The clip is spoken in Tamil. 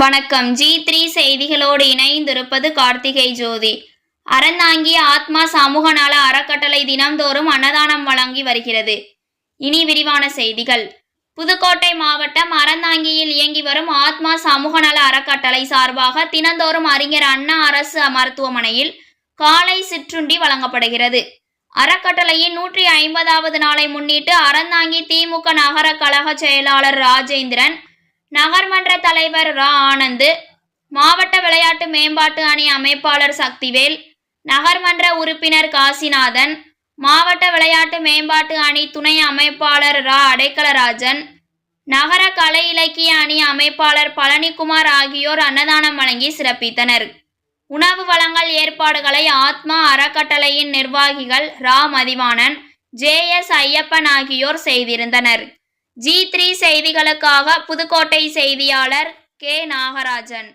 வணக்கம். ஜி த்ரீ செய்திகளோடு இணைந்திருப்பது கார்த்திகை ஜோதி. அறந்தாங்கி ஆத்மா சமூக நல அறக்கட்டளை தினம்தோறும் அன்னதானம் வழங்கி வருகிறது. இனி விரிவான செய்திகள். புதுக்கோட்டை மாவட்டம் அறந்தாங்கியில் இயங்கி வரும் ஆத்மா சமூக நல அறக்கட்டளை சார்பாக தினந்தோறும் அறிஞர் அண்ணா அரசு மருத்துவமனையில் காலை சிற்றுண்டி வழங்கப்படுகிறது. அறக்கட்டளையின் நூற்றி ஐம்பதாவது நாளை முன்னிட்டு அறந்தாங்கி திமுக நகர கழக செயலாளர் ராஜேந்திரன் நகர்மன்ற தலைவர் ரா. ஆனந்த் மாவட்ட விளையாட்டு மேம்பாட்டு அணி அமைப்பாளர் சக்திவேல் நகர்மன்ற உறுப்பினர் காசிநாதன் மாவட்ட விளையாட்டு மேம்பாட்டு அணி துணை அமைப்பாளர் ரா. அடைக்கலராஜன் நகர கலை இலக்கிய அணி அமைப்பாளர் பழனிக்குமார் ஆகியோர் அன்னதானம் வழங்கி சிறப்பித்தனர். உணவு வழங்கல் ஏற்பாடுகளை ஆத்மா அறக்கட்டளையின் நிர்வாகிகள் ரா. மதிவாணன் ஜே. எஸ். ஐயப்பன் ஆகியோர் செய்திருந்தனர். ஜி த்ரீ செய்திகளுக்காக புதுக்கோட்டை செய்தியாளர் கே நாகராஜன்.